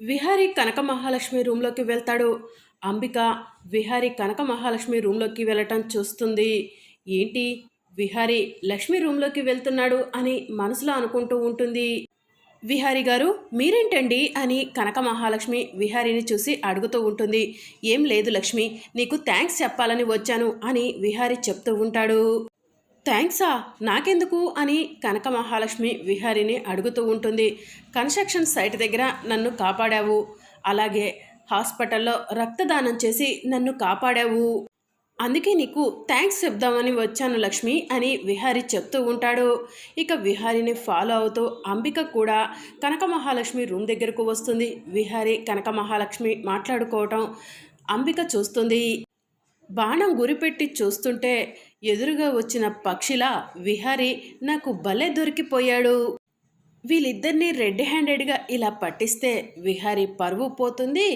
విహారి కనక మహాలక్ష్మి రూమ్లోకి వెళ్తాడు. అంబిక విహారి కనక మహాలక్ష్మి రూమ్లోకి వెళ్ళటం చూస్తుంది. ఏంటి? విహారి లక్ష్మి రూమ్లోకి వెళ్తున్నాడు అని మనసులో అనుకుంటూ ఉంటుంది. విహారి గారు మీరేంటండి అని కనక మహాలక్ష్మి విహారిని చూసి అడుగుతూ ఉంటుంది. ఏం లేదు లక్ష్మి నీకు థ్యాంక్స్ చెప్పాలని వచ్చాను అని విహారి చెప్తూ ఉంటాడు. థ్యాంక్సా నాకెందుకు? అని కనక మహాలక్ష్మి విహారిని అడుగుతూ ఉంటుంది. కన్స్ట్రక్షన్ సైట్ దగ్గర నన్ను కాపాడావు. అలాగే హాస్పిటల్లో రక్తదానం చేసి నన్ను కాపాడావు. అందుకే నీకు థ్యాంక్స్ చెప్దామని వచ్చాను లక్ష్మి అని విహారి చెప్తూ ఉంటాడు. ఇక విహారిని ఫాలో అవుతూ అంబిక కూడా కనక మహాలక్ష్మి రూమ్ దగ్గరకు వస్తుంది. విహారి కనక మహాలక్ష్మి మాట్లాడుకోవటం అంబిక చూస్తుంది. బాణం గురిపెట్టి చూస్తుంటే ఎదురుగా వచ్చిన పక్షిలా విహారి నాకు భలే దొరికిపోయాడు. వీళ్ళిద్దరినీ రెడ్ హ్యాండెడ్గా ఇలా పట్టిస్తే విహారి పరువు పోతుంది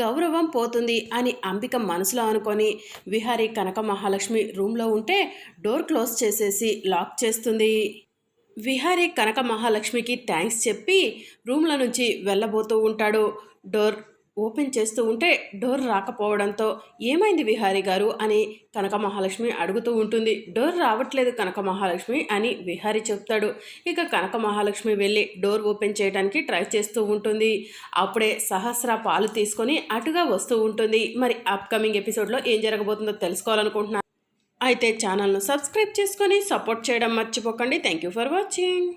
గౌరవం పోతుంది అని అంబిక మనసులో అనుకొని విహారి కనక మహాలక్ష్మి రూమ్లో ఉంటే డోర్ క్లోజ్ చేసేసి లాక్ చేస్తుంది. విహారి కనక మహాలక్ష్మికి థ్యాంక్స్ చెప్పి రూమ్ల నుంచి వెళ్ళబోతూ ఉంటాడు. డోర్ ఓపెన్ చేస్తూ ఉంటే డోర్ రాకపోవడంతో ఏమైంది విహారి గారు అని కనక మహాలక్ష్మి అడుగుతూ ఉంటుంది. డోర్ రావట్లేదు కనక మహాలక్ష్మి అని విహారి చెప్తాడు. ఇక కనక మహాలక్ష్మి వెళ్ళి డోర్ ఓపెన్ చేయడానికి ట్రై చేస్తూ ఉంటుంది. అప్పుడే సహస్ర పాలు తీసుకొని అటుగా వస్తూ ఉంటుంది. మరి అప్కమింగ్ ఎపిసోడ్లో ఏం జరగబోతుందో తెలుసుకోవాలనుకుంటున్నాను అయితే ఛానల్ను సబ్స్క్రైబ్ చేసుకొని సపోర్ట్ చేయడం మర్చిపోకండి. Thank you for watching.